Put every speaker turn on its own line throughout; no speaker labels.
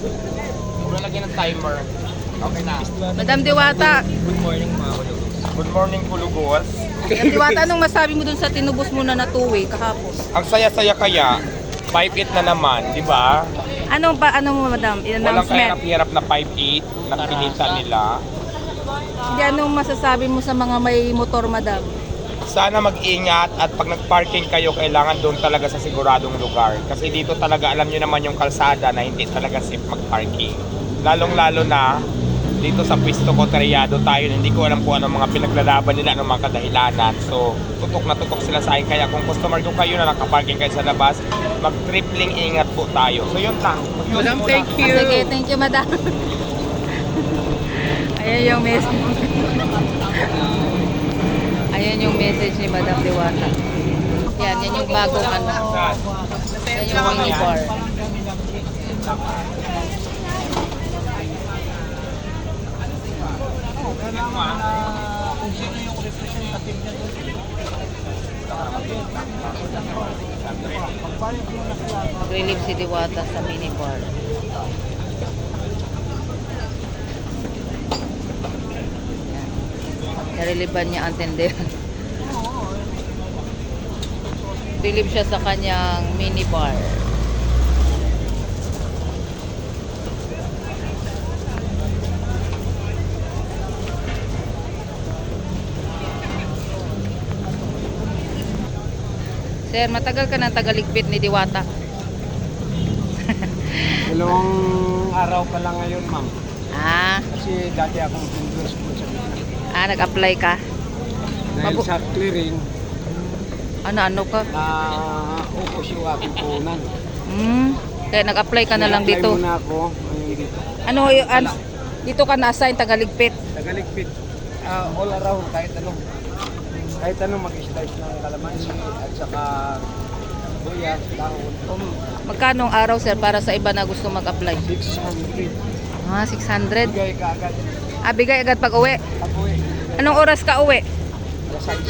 Huwag na lagyan ng timer. Okay na.
Madam Diwata,
Good morning mga kulugos.
Good morning, Kulugos.
Madam Diwata, anong masabi mo dun sa tinubos mo na natuwi kahapon?
Ang saya-saya kaya, 5-8 na naman, di ba?
Ano ba, ano mo madam,
Walang
announcement?
kahirap-hirap na 5-8 na pinita nila.
Hindi, anong masasabi mo sa mga may motor madam?
Sana mag-ingat at pag nag-parking kayo, kailangan doon talaga sa siguradong lugar. Kasi dito talaga, alam nyo naman yung kalsada na hindi talaga safe mag-parking. Lalong-lalo na dito sa pwesto ko, teryado tayo. Hindi ko alam kung anong mga pinaglalaban nila, anong mga kadahilanan. So, tutok na tutok sila sa akin. Kaya kung customer ko kayo na nakaparking kayo sa labas, mag-tripling ingat po tayo. So, yun lang.
Madam, thank you.
Sige, thank you madam. Ayan yung message. Ayan yung message ni Madam Diwata. Yan, yan yung bagong ano. Yan yung mini bar. Relief si Diwata sa mini bar. Nareliban niya ang tender. Relieve siya sa kanyang mini bar. Sir, matagal ka ng tagaligpit ni Diwata.
Dalawang araw pa lang ngayon, ma'am.
Ah,
Kasi dati akong vendors po sa gitna.
ah nag-apply ka.
Dahil
Mabu-
sa clearing,
Ano-ano ka?
na upos yung aking puhunan.
Hmm, kaya nag-apply ka na lang
Nag-apply
dito.
muna ako ngayon dito.
Ano, yung, an- dito ka na-assign tagaligpit.
Tagaligpit. Ah, all around, kahit ano. Kahit ano mag-start ng kalamansi at saka buyas, dahon.
Um, magkano ang araw sir para sa iba na gusto mag-apply?
600.
Ah, 600.
Bigay ka agad.
Ah, bigay agad pag uwi.
Ako eh,
Anong oras ka uwi?
alas 6.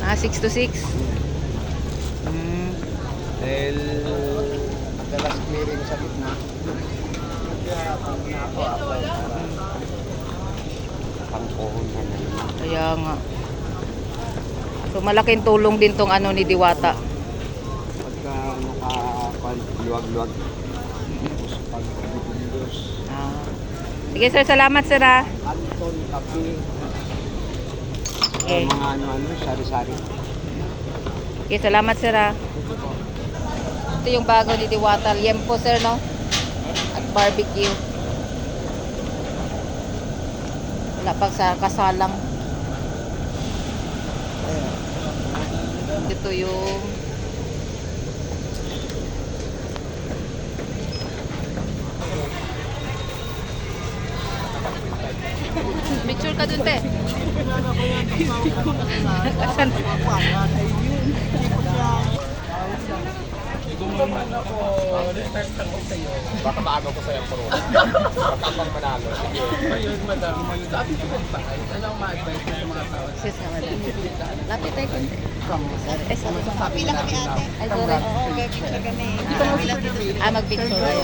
Ah, 6 to 6. Hmm.
Dahil madalas clearing sa gitna. Kaya pag na ako apply para pangpuhunan na naman.
Kaya nga. So malaking tulong din tong ano ni Diwata.
Pagka naka-luwag-luwag. Tapos pag
Ah. Sige sir, salamat sir ah.
Anton, Kapi,
Okay.
mga ano-ano, sari-sari.
Okay, salamat sir ah. Ito yung bago ni Diwata. Liempo sir no? At barbecue. Wala pang sa kasalang. Ito yung Picture ka dun, te. Asan?
Baka maaga ko sa'yo ang corona. Baka pang manalo. Sige.
Sis na madam. Lapit tayo kunti. Eh, sabi ko.
Pila kami ate.
Ay, sorry.
Oo, picture kami.
Ah, mag-picture kayo.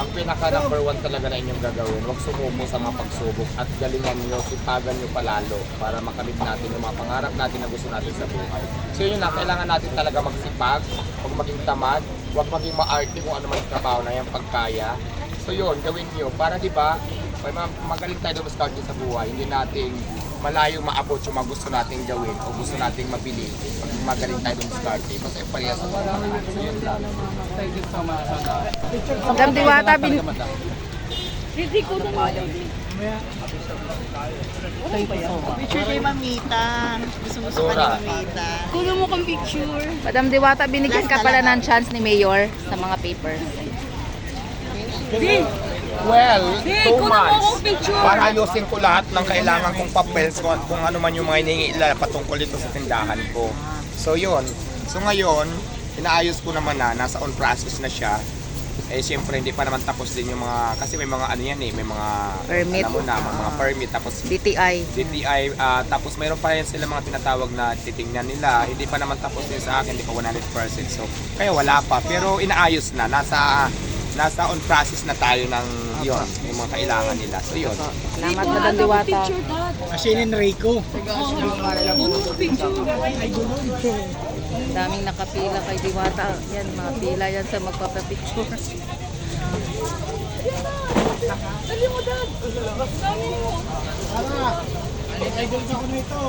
Ang pinaka number one talaga na inyong gagawin, huwag sumuko sa mga pagsubok at galingan nyo, sipagan nyo palalo para makamit natin yung mga pangarap natin na gusto natin sa buhay. So yun na, kailangan natin talaga magsipag, huwag maging tamad, huwag maging maarte kung ano man trabaho na yung pagkaya. So yun, gawin nyo para di ba, magaling tayo dumaskarte sa buhay, hindi natin malayo maabot yung mga gusto nating gawin o gusto nating mabili pag magaling tayo dumaskarte. Basta yung parehas sa mga So yun lang.
Madam Diwata, bin...
Picture kay Mamita. Gusto gusto ka ni. Mamita.
Kuno mo kang picture.
Madam Diwata, binigyan ka pala ng chance ni Mayor sa mga papers.
Well,
Hey,
two
kunin mo
months.
akong picture.
Para ayusin ko lahat ng kailangan kong papels kung, kung ano man yung mga hinihingi nila patungkol dito sa tindahan ko. So yun. So ngayon, inaayos ko naman na, nasa on process na siya. Eh siyempre hindi pa naman tapos din yung mga, kasi may mga ano yan eh, may mga,
Permit.
alam mo na, mga, mga permit. Tapos
DTI.
DTI, ah, tapos mayroon pa rin sila mga tinatawag na titingnan nila. Hindi pa naman tapos din sa akin, hindi pa 100%. So, kaya wala pa. Pero inaayos na. Nasa nasa on process na tayo ng yon yung mga kailangan nila. So yun.
Salamat Madam Diwata.
Asinin Rico.
Ang daming nakapila kay Diwata. Yan, mga pila yan sa magpapapicture.
Tara. Idol sa ko na ito.